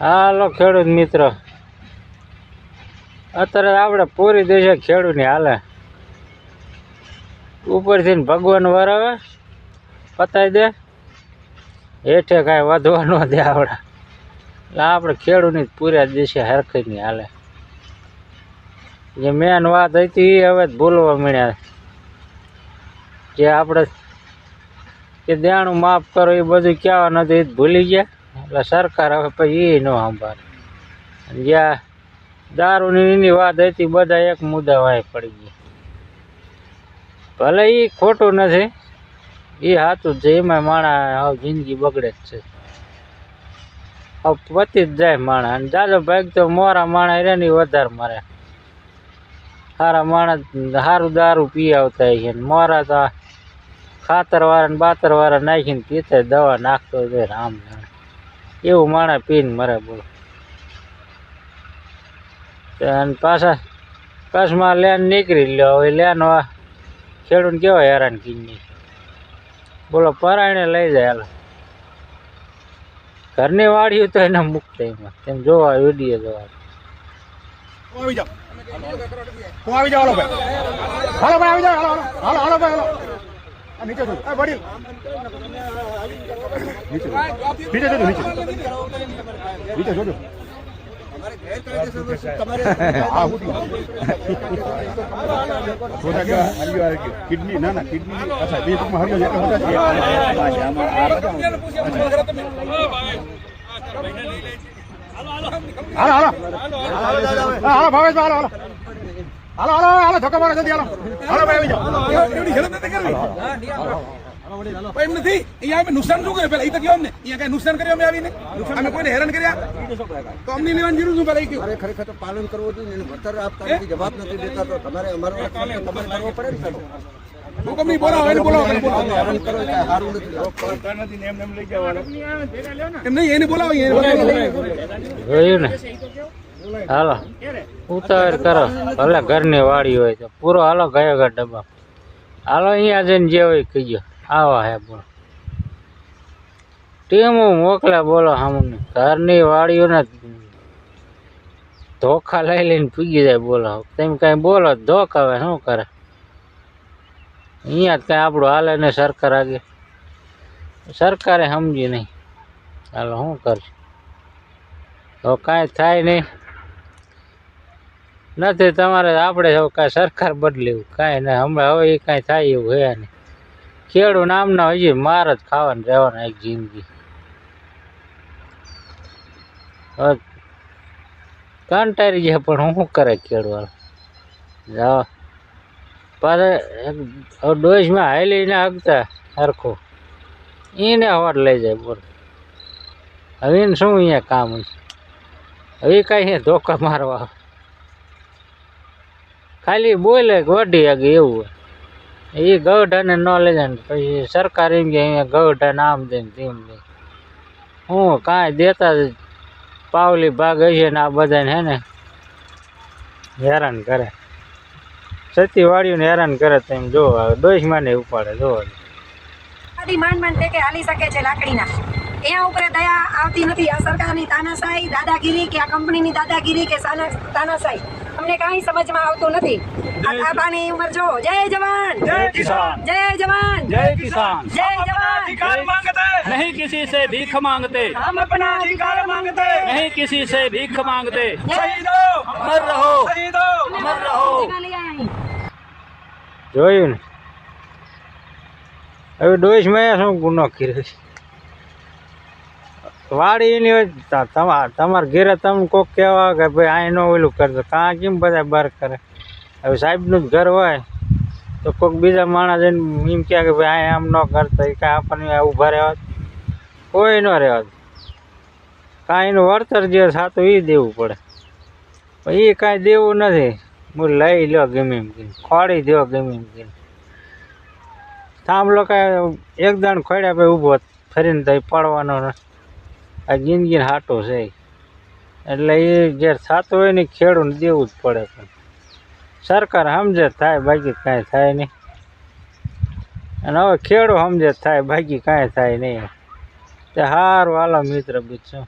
હાલો, ખેડૂત મિત્રો. અત્યારે આપણે પૂરી દેશે ખેડૂતની હાલે. ઉપરથી ભગવાન વરાવે. પતાવી દે. હેઠે કાંઈ વધવા ન દે આપણે. એટલે આપણે ખેડૂતની પૂરા દેશે નહીં હાલે. જે મેન વાત હતી એ હવે ભૂલવા મળ્યા જે આપણે કે દેણું માફ કરો, એ બધું કહેવાનું નથી, એ ભૂલી ગયા. એટલે સરકાર હવે પછી એ ન સંભાળે. જ્યાં દારૂની એની વાત હતી, બધા એક મુદ્દા વાય પડી ગયા. ભલે એ ખોટું નથી એ સાચું છે એમાં માણા જિંદગી બગડે જ છે. પતી જ જાય માણા અને દાદો ભાઈ તો મોરા માણા રહે ને વધારે મરે. સારા માણસ સારું દારૂ પી આવતા છે મોરા તો ખાતર વાળા ને બાતર વાળા નાખીને પીતા દવા નાખતો હોય રામ જાણે એવું માણસ પીને મરે બોલો. અને પાછા કચ્છમાં લેન નીકળી લ્યો. હવે લેન ખેડૂત કેવાય હેરાન કીની બોલો પરાયણે લઈ જાય હાલ. ઘરની વાડીઓ તો એને મુક્ત એમાં તેમ જોવા વીડિયો જોવા. આવી જાઓ આવી જાઓ ભાઈ. હાલો ભાઈ હાલો. હાલો હાલો ભાઈ, હાલો. નીચે જોજો આ વડીલ નીચે. નીચે જોજો નીચે નીચે જોજો. કિડની, ના ના, કિડની અચ્છા, બે ટૂંકમાં હરજો એટલે મોટા હાલો હાલો. હાલો હાલો. ભાવેશ હાલો હાલો. હાલો હાલો હાલો ધક્કા મારો જલ્દી હાલો. હાલો ભાઈ આવી જાઓ. એમ નથી અહીંયા અમે નુકસાન શું કર્યું? પેલા એ તો કહો અમને? અહીંયા કઈ નુકસાન કર્યું અમે આવીને? અમે કોઈને હેરાન કર્યા? તો અમને લેવાની જરૂર શું પેલા કહ્યું ખરેખર તો પાલન કરવું જોઈએ ને વળતર આપતા નથી જવાબ નથી દેતા તો તમારે અમારો તમારે કરવો પડે ને સાહેબ. હું કમ નહીં બોલાવો એને બોલાવો એને બોલાવો. તમે હેરાન કરો એ કાંઈ સારું નથી. એમ નહીં એને બોલાવો એને બોલાવો હાલો. ઉતાવળ કરો. ભલે ઘરની વાડી હોય તો પૂરો હાલો ગયો ઘર ડબ્બા. હાલો અહીંયા જઈને જે હોય કહીજો આવા હે બોલો. ટીમો મોકલે બોલો સામે ઘરની વાડીઓને ધોખા લઈ લઈને પીગી જાય બોલો. તેમ કાંઈ બોલો ધોખ આવે, શું કરે? અહીંયા જ કાંઈ આપણું હાલે ને સરકાર આગે. સરકારે સમજી નહીં. હાલો, શું કરશે? તો કાંઈ થાય નહીં. નથી, તમારે આપણે કાંઈ સરકાર બદલેવું કાંઈ નહીં. હમણાં હવે એ કાંઈ થાય એવું હે નહીં. ખેડૂત નામના હજી માર જ ખાવાનું રહેવાના એક જિંદગી. કંટાળી જાય પણ શું કરે ખેડૂત પાછા ડોઈસમાં હાલી ના હગતા સરખું. એને હોટ લઈ જાય બોલ. હવે એને શું અહીંયા કામ છે હવે કાંઈ ધોકા મારવા. ખાલી બોલે કે વઢી આગે એવું એ ગૌઢાને ન લઈ ને પછી સરકાર એમ કે અહીંયા ગૌઢાને આમ દે ને તેમ દે હું કાંઈ દેતા જ પાવલી ભાગ હશે ને આ બધાને હે ને? હેરાન કરે. સતીવાળીઓને હેરાન કરે તો એમ જોવો હવે ડોસમાં ને ઉપાડે જોવા આદિ માંડ તે ટેકે હાલી શકે છે લાકડીના. એના ઉપર દયા આવતી નથી. આ સરકારની તાનાશાહી, દાદાગીરી કે આ કંપનીની દાદાગીરી કે તાનાશાહી? અમને કાંઈ સમજમાં આવતું નથી આ આબાની ઉંમર જો જય જવાન જય કિસાન જય જવાન जय किसान જય જવાન अधिकार मांगते नहीं किसी से भीख मांगते હમ અપના अधिकार मांगते नहीं किसी से भीख मांगते शहीदो अमर रहो शहीदो अमर रहो લઈ આવી જોયું ને હવે ડોસમાં શું ગુનો કર્યો છે વાડી એની હોય તમારા ઘેરે તમને કોક કહેવા કે ભાઈ આ ન ઓલું કરતો કાં કેમ બધા બાર કરે? હવે સાહેબનું જ ઘર હોય, તો કોઈક બીજા માણસ એને એમ કહે કે ભાઈ આ આમ ન કરતા, એ કાંઈ આપણને ઊભા રહેવા કોઈ ન રહેવા. કાંઈ એનું વળતર જે સાતું એ દેવું પડે. એ કાંઈ દેવું નથી. હું લઈ લો ગમે એમ કરીને ખોડી દો ગમે એમ કરીને. થાંભલો કાંઈ એક ખોડ્યા ભાઈ ઊભો, ફરીને તો પડવાનો નથી આ જિંદગીને હાટો છે એટલે એ જે થતું હોય ને એ ખેડૂને દેવું જ પડે પણ. સરકાર સમજે થાય બાકી કાંઈ થાય નહીં. અને હવે ખેડૂત સમજે થાય બાકી કાંઈ થાય નહીં. તે હારું હાલો મિત્ર બીજું